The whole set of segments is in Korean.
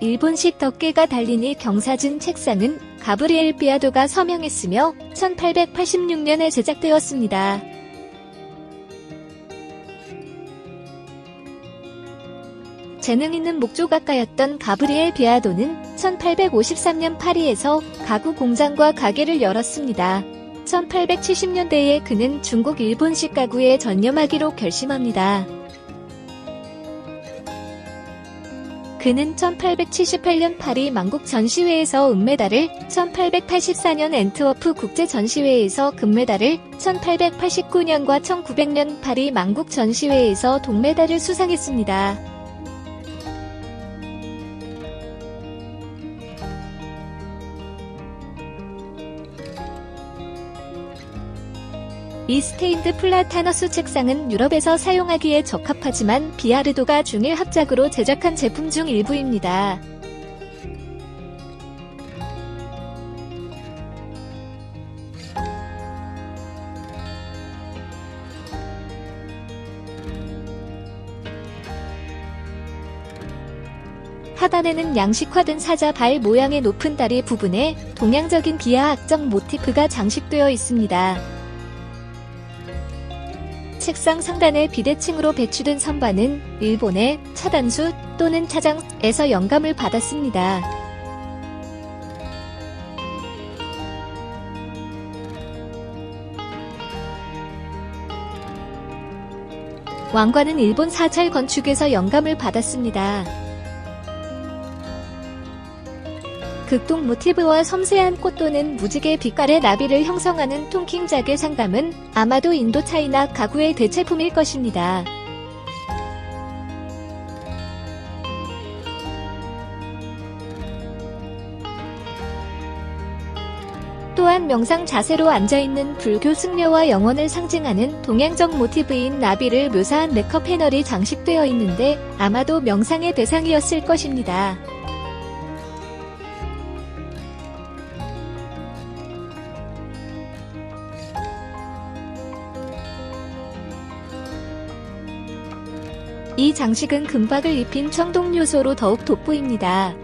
일본식 덮개가 달린 이 경사진 책상은 가브리엘 비아도가 서명했으며 1886년에 제작되었습니다. 재능 있는 목조각가였던 가브리엘 비아도는 1853년 파리에서 가구 공장과 가게를 열었습니다. 1870년대에 그는 중국 일본식 가구에 전념하기로 결심합니다. 그는 1878년 파리 만국 전시회에서 은메달을, 1884년 엔트워프 국제 전시회에서 금메달을, 1889년과 1900년 파리 만국 전시회에서 동메달을 수상했습니다. 이 스테인드 플라타너스 책상은 유럽에서 사용하기에 적합하지만 비아르도가 중일 합작으로 제작한 제품 중 일부입니다. 하단에는 양식화된 사자 발 모양의 높은 다리 부분에 동양적인 비하학적 모티프가 장식되어 있습니다. 책상 상단의 비대칭으로 배치된 선반은 일본의 차단수 또는 차장에서 영감을 받았습니다. 왕관은 일본 사찰 건축에서 영감을 받았습니다. 극동 모티브와 섬세한 꽃 또는 무지개 빛깔의 나비를 형성하는 통킹작의 상담은 아마도 인도 차이나 가구의 대체품일 것입니다. 또한 명상 자세로 앉아있는 불교 승려와 영혼을 상징하는 동양적 모티브인 나비를 묘사한 메커 패널이 장식되어 있는데 아마도 명상의 대상이었을 것입니다. 이 장식은 금박을 입힌 청동 요소로 더욱 돋보입니다.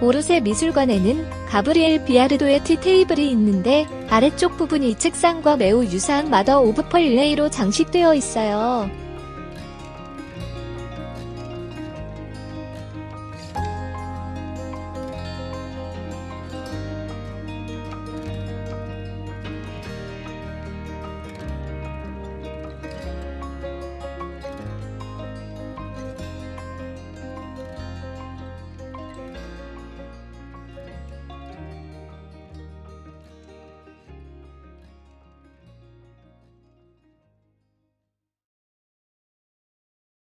오르세 미술관에는 가브리엘 비아르도의 티 테이블이 있는데 아래쪽 부분이 책상과 매우 유사한 마더 오브 펄 릴레이로 장식되어 있어요.